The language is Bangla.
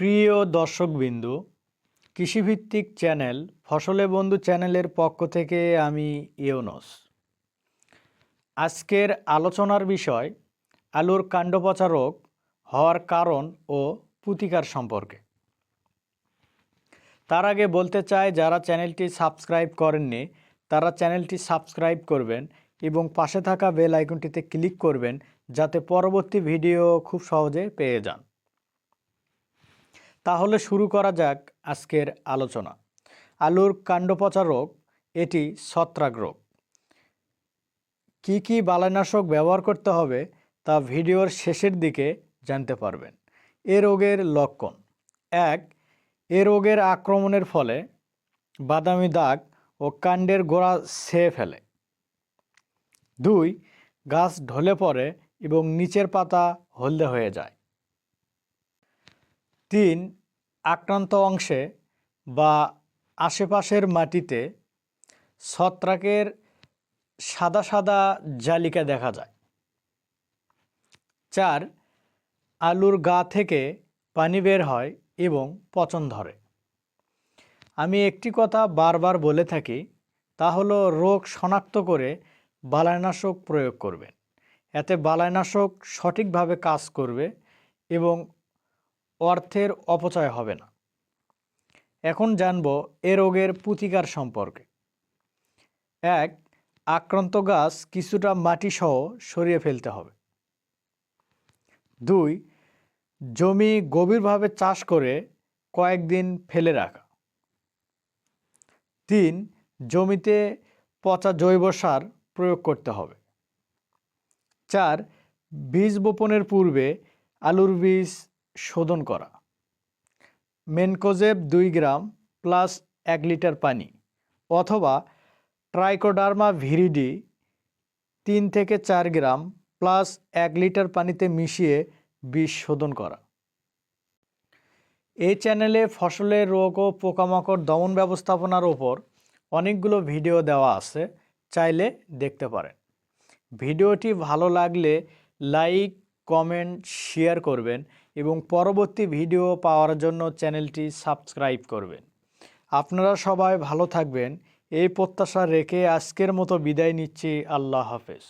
প্রিয় দর্শকবিন্দু, কৃষিভিত্তিক চ্যানেল, ফসলে বন্ধু চ্যানেলের পক্ষ থেকে আমি ইউনস আজকের আলোচনার বিষয়, আলুর কাণ্ডপচা রোগ হওয়ার কারণ ও প্রতিকার সম্পর্কে। তার আগে বলতে চাই, যারা চ্যানেলটি সাবস্ক্রাইব করেননি, তারা চ্যানেলটি সাবস্ক্রাইব করবেন এবং পাশে থাকা বেল আইকনটিতে ক্লিক করবেন, যাতে পরবর্তী ভিডিও খুব সহজে পেয়ে যান। তাহলে শুরু করা যাক আজকের আলোচনা। আলুর কাণ্ডপচা রোগ, এটি ছত্রাক রোগ কী কী বালাইনাশক ব্যবহার করতে হবে তা ভিডিওর শেষের দিকে জানতে পারবেন। এ রোগের লক্ষণ। এক, এ রোগের আক্রমণের ফলে বাদামি দাগ ও কাণ্ডের গোড়া ছেয়ে ফেলে। দুই, গাছ ঢলে পড়ে এবং নিচের পাতা হলদে হয়ে যায়। তিন আক্রান্ত অংশে বা আশেপাশের মাটিতে ছত্রাকের সাদা সাদা জালিকা দেখা যায়। চার, আলুর গা থেকে পানি বের হয় এবং পচন ধরে। আমি একটি কথা বারবার বলে থাকি, তা হলো রোগ শনাক্ত করে বালাইনাশক প্রয়োগ করবেন। এতে বালাইনাশক সঠিকভাবে কাজ করবে এবং অর্থের অপচয় হবে না। এখন জানব এ রোগের প্রতিকার সম্পর্কে। এক, আক্রান্ত গাছ কিছুটা মাটিসহ সরিয়ে ফেলতে হবে। দুই, জমি গভীরভাবে চাষ করে কয়েকদিন ফেলে রাখা। তিন, জমিতে পচা জৈব সার প্রয়োগ করতে হবে। চার, বীজ বপনের পূর্বে আলুর বীজ শোধন করা। মেনকোজেব দুই গ্রাম প্লাস এক লিটার পানি অথবা ট্রাইকোডার্মা ভিরিডি তিন থেকে চার গ্রাম প্লাস এক লিটার পানিতে মিশিয়ে বিষ শোধন করা। এই চ্যানেলে ফসলের রোগ ও পোকামাকড় দমন ব্যবস্থাপনার ওপর অনেকগুলো ভিডিও দেওয়া আছে, চাইলে দেখতে পারেন। ভিডিওটি ভালো লাগলে লাইক, কমেন্ট, শেয়ার করবেন এবং পরবর্তী ভিডিও পাওয়ার জন্য চ্যানেলটি সাবস্ক্রাইব করবেন। আপনারা সবাই ভালো থাকবেন। এই প্রত্যাশা রেখে আজকের মতো বিদায় নিচ্ছি। আল্লাহ হাফেজ।